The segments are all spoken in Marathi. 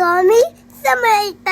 स्वामी समर्थ.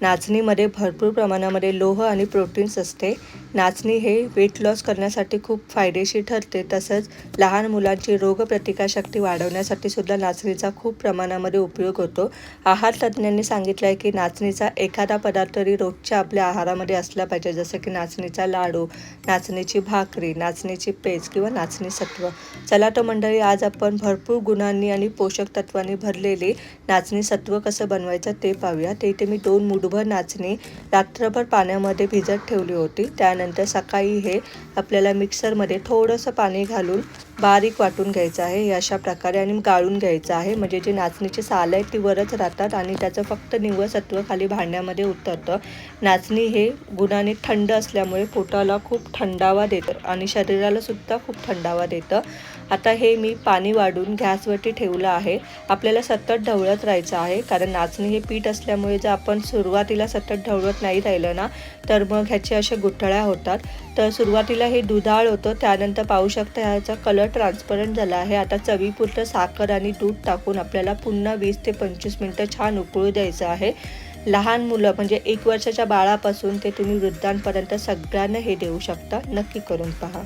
नाचणीमध्ये भरपूर प्रमाणामध्ये लोह आणि प्रोटीन्स असते. नाचणी हे वेट लॉस करण्यासाठी खूप फायदेशीर ठरते. तसंच लहान मुलांची रोगप्रतिकारशक्ती वाढवण्यासाठी सुद्धा नाचणीचा खूप प्रमाणामध्ये उपयोग होतो. आहार तज्ज्ञांनी सांगितलं आहे की नाचणीचा एखादा पदार्थ तरी रोजच्या आपल्या आहारामध्ये असला पाहिजे. जसं की नाचणीचा लाडू नाचणीची भाकरी नाचणीची पेज किंवा नाचणी सत्व. चला तर मंडळी आज आपण भरपूर गुणांनी आणि पोषक तत्वांनी भरलेली नाचणी सत्व कसं बनवायचं ते पाहूया. ते इथे मी दोन मुठभर नाचणी रात्रभर पाण्यामध्ये भिजत ठेवली होती. त्या झाल्यानंतर सकाळी हे आपल्याला मिक्सरमध्ये थोडंसं पाणी घालून बारीक वाटून घ्यायचं आहे. हे अशा प्रकारे आणि गाळून घ्यायचं आहे. म्हणजे जी नाचणीची साल आहेत ती वरच राहतात आणि त्याचं फक्त निव्वळ सत्व खाली भांड्यामध्ये उतरतं. नाचणी हे गुणाने थंड असल्यामुळे पोटाला खूप थंडावा देतं आणि शरीराला सुद्धा खूप थंडावा देतं. आता हे मी पाणी वाढून गॅसवरती ठेवलं आहे. आपल्याला सतत ढवळत राहायचं आहे. कारण नाचणी हे पीठ असल्यामुळे जर आपण सुरुवातीला सतत ढवळत नाही राहिलं ना तर मग ह्याचे अशा गुठळ्या होतात. तर सुरुवातीला हे दुधाळ होतं. त्यानंतर पाहू शकता ह्याचा कलर कलर ट्रान्सपरंट झाला आहे. आता चवीपुरतं साखर आणि दूध टाकून आपल्याला पुन्हा वीस ते पंचवीस मिनटं छान उकळू द्यायचं आहे. लहान मुलं म्हणजे एक वर्षाच्या बाळापासून ते तुम्ही वृद्धांपर्यंत सगळ्यांना हे देऊ शकता. नक्की करून पहा.